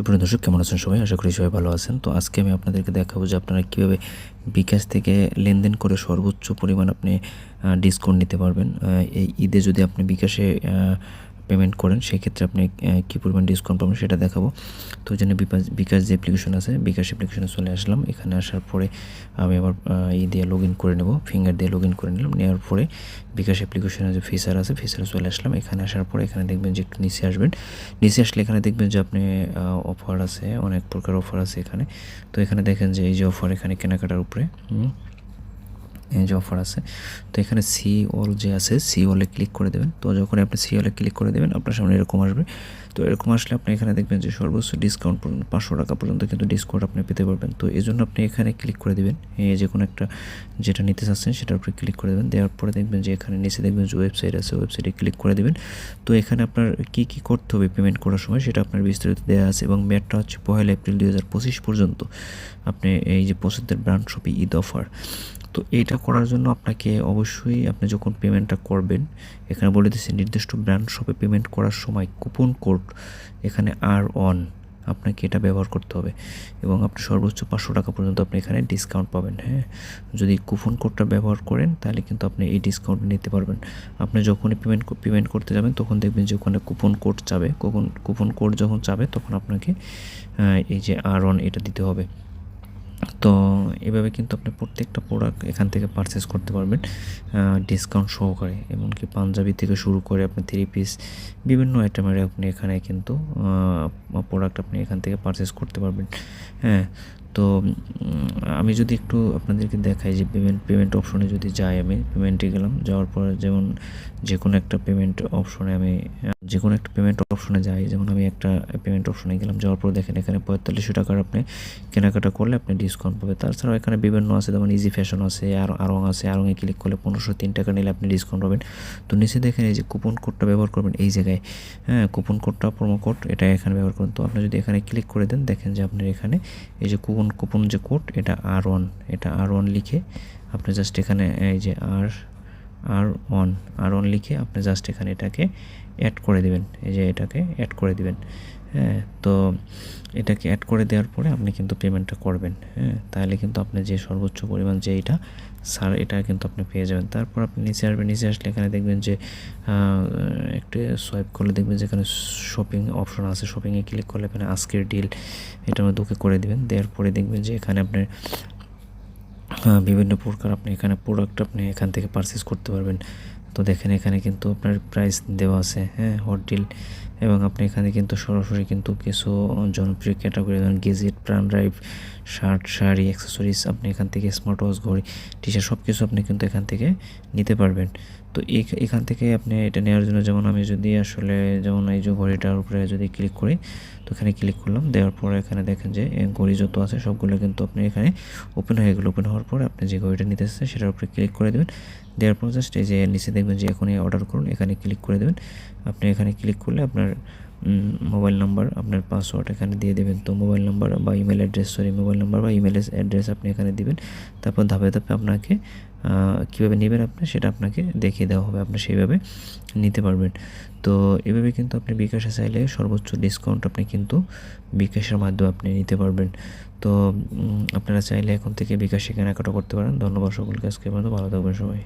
সুপ্রিয় দর্শক, কেমন আছেন সবাই? আশা করি সবাই ভালো আছেন। তো আজকে আমি আপনাদেরকে দেখাবো যে আপনারা কীভাবে বিকাশ থেকে লেনদেন করে সর্বোচ্চ পরিমাণ আপনি ডিসকাউন্ট নিতে পারবেন। এই ঈদে যদি আপনি বিকাশে পেমেন্ট করেন, সেক্ষেত্রে আপনি কী পরিমাণ ডিসকাউন্ট পাবেন সেটা দেখাবো। তো জন্য বিকাশ বিকাশ যে অ্যাপ্লিকেশন আছে, বিকাশ অ্যাপ্লিকেশনে চলে আসলাম। এখানে আসার পরে আমি আবার ই দিয়ে লগ ইন করে নেব ফিঙ্গার দিয়ে লগ ইন করে নিলাম। নেওয়ার পরে বিকাশ অ্যাপ্লিকেশনে যে ফিচার আছে ফিচারে চলে আসলাম। এখানে আসার পরে এখানে দেখবেন যে একটু নিচে আসবেন। নিচে আসলে এখানে দেখবেন যে আপনি অফার আছে, অনেক প্রকার অফার আছে এখানে। তো এখানে দেখেন যে এই যে অফার এখানে কেনাকাটার উপরে যে অফার আছে। তো এখানে সি অল যে আছে সি ওলে ক্লিক করে দেবেন। তো যখন আপনি সি ওলে ক্লিক করে দেবেন, আপনার সামনে এরকম আসবে। তো এরকম আসলে আপনি এখানে দেখবেন যে সর্বোচ্চ ডিসকাউন্ট পর্যন্ত, পাঁচশো টাকা পর্যন্ত কিন্তু ডিসকাউন্ট আপনি পেতে পারবেন। তো এই জন্য আপনি এখানে ক্লিক করে দেবেন। যে কোনো একটা যেটা নিতে চাচ্ছেন সেটার উপরে ক্লিক করে দেবেন। দেওয়ার পরে দেখবেন যে এখানে নিচে দেখবেন যে ওয়েবসাইট আছে ওয়েবসাইটে ক্লিক করে দেবেন। তো এখানে আপনার কী কী করতে হবে পেমেন্ট করার সময় সেটা আপনার বিস্তারিত দেওয়া আছে এবং মেয়াদটা হচ্ছে পহেলা এপ্রিল দুই হাজার পঁচিশ পর্যন্ত আপনি এই যে পঁচাত্তর ব্র্যান্ড শপি ঈদ অফার তো এইটা করার জন্য আপনাকে অবশ্যই আপনি যখন পেমেন্টটা করবেন, এখানে বলে দিচ্ছে নির্দিষ্ট ব্র্যান্ড শপে পেমেন্ট করার সময় কুপন কোড এখানে আর অন আপনাকে এটা ব্যবহার করতে হবে। এবং আপনি সর্বোচ্চ পাঁচশো টাকা পর্যন্ত আপনি এখানে ডিসকাউন্ট পাবেন হ্যাঁ? যদি কুপন কোডটা ব্যবহার করেন, তাহলে কিন্তু আপনি এই ডিসকাউন্ট নিতে পারবেন। আপনি যখনই পেমেন্ট পেমেন্ট করতে যাবেন, তখন দেখবেন যে ওখানে কুপন কোড চাবে। কুপন কুপন কোড যখন চাবে, তখন আপনাকে এই যে আর অন এটা দিতে হবে। তো এভাবে কিন্তু আপনি প্রত্যেকটা প্রোডাক্ট এখান থেকে পারচেস করতে পারবেন ডিসকাউন্ট সহকারে। এমনকি পাঞ্জাবি থেকে শুরু করে আপনি থ্রি পিস বিভিন্ন আইটেমের আপনি এখানে কিন্তু প্রোডাক্ট আপনি এখান থেকে পারচেস করতে পারবেন। হ্যাঁ তো আমি যদি একটু আপনাদেরকে দেখাই যে পেমেন্ট পেমেন্ট অপশনে যদি যাই আমি পেমেন্টে গেলাম, যাওয়ার পর যেমন যে কোনো একটা পেমেন্ট অপশনে আমি যে কোনো একটা পেমেন্ট অপশনে যাই, যেমন আমি একটা পেমেন্ট অপশনে গেলাম, যাওয়ার পর দেখেন এখানে পঁয়তাল্লিশশো টাকার আপনি কেনাকাটা করলে আপনি ডিসকাউন্ট পাবে তাছাড়াও এখানে বিভিন্ন আছে, যেমন ইজি ফ্যাশন আছে, আর আরং আছে আরঙে ক্লিক করলে পনেরোশো তিন টাকা নিলে আপনি ডিসকাউন্ট পাবেন। তো নিচে দেখেন এই যে কুপন কোডটা ব্যবহার করবেন এই জায়গায় হ্যাঁ কুপন কোডটা প্রোমো কোড এটা এখানে ব্যবহার করুন। তো আপনি যদি এখানে ক্লিক করে দেন, দেখেন যে আপনার এখানে এই যে কুপন কুপন যে কোড, এটা আর ওয়ান এটা আর ওয়ান লিখে আপনি জাস্ট এখানে এই যে আর আর ওয়ান আর ওয়ান লিখে আপনি জাস্ট এখানে এটাকে অ্যাড করে দিবেন। এই যে এটাকে অ্যাড করে দিবেন। হ্যাঁ তো এটাকে অ্যাড করে দেওয়ার পরে আপনি কিন্তু পেমেন্টটা করবেন। হ্যাঁ তাহলে কিন্তু আপনি যে সর্বোচ্চ পরিমাণ যে এটা, সার এটা কিন্তু আপনি পেয়ে যাবেন। তারপর আপনি নিচে আসবেন, নিচে আসলে এখানে দেখবেন যে একটু সোয়াইপ করলে দেখবেন যে এখানে শপিং অপশন আছে। শপিংয়ে ক্লিক করলে এখানে আজকের ডিল এটার মধ্যে ওকে করে দিবেন। দেওয়ার পরে দেখবেন যে এখানে আপনার বিভিন্ন প্রকার আপনি এখানে প্রোডাক্ট আপনি এখান থেকে পারচেস করতে পারবেন। তো দেখেন এখানে কিন্তু আপনার প্রাইস দেওয়া আছে হ্যাঁ হট ডিল এবং আপনি এখানে কিন্তু সরাসরি কিন্তু কিছু জনপ্রিয় ক্যাটাগরি যেমন গেজেট প্রাণ ড্রাইভ শার্ট শাড়ি অ্যাক্সেসরিজ আপনি এখান থেকে স্মার্ট ওয়াচ ঘড়ি টি শার্ট সব কিছু আপনি কিন্তু এখান থেকে নিতে পারবেন। তো এখান থেকে আপনি এটা নেওয়ার জন্য যেমন আমি যদি আসলে, যেমন এই যে ঘড়িটার উপরে যদি ক্লিক করি, তো এখানে ক্লিক করলাম, দেওয়ার পরে এখানে দেখেন যে ঘড়ি যত আছে সবগুলো কিন্তু আপনি এখানে ওপেন হয়ে গেলো। ওপেন হওয়ার পরে আপনি যে ঘড়িটা নিতে চাচ্ছেন, সেটার উপরে ক্লিক করে দেবেন। দেওয়ার পর জাস্ট এই যে নিচে দেখবেন যে এখনই অর্ডার করুন, এখানে ক্লিক করে দেবেন। আপনি এখানে ক্লিক করলে আপনার মোবাইল নাম্বার আপনার পাসওয়ার্ড এখানে দিয়ে দেবেন। তো মোবাইল নাম্বার বা email address sorry mobile number বা ইমেল অ্যাড্রেস আপনি এখানে দিবেন। তারপর ধাপে ধাপে আপনাকে কীভাবে নেবেন আপনি সেটা আপনাকে দেখিয়ে দেওয়া হবে। আপনি সেইভাবে নিতে পারবেন। তো এভাবে কিন্তু আপনি বিকাশে চাইলে সর্বোচ্চ ডিসকাউন্ট আপনি কিন্তু বিকাশের মাধ্যমে আপনি নিতে পারবেন। তো আপনারা চাইলে এখন থেকে বিকাশে কেনাকাটা করতে পারেন। ধন্যবাদ সকলকে। আজকে পর্যন্ত ভালো থাকবেন সবাই।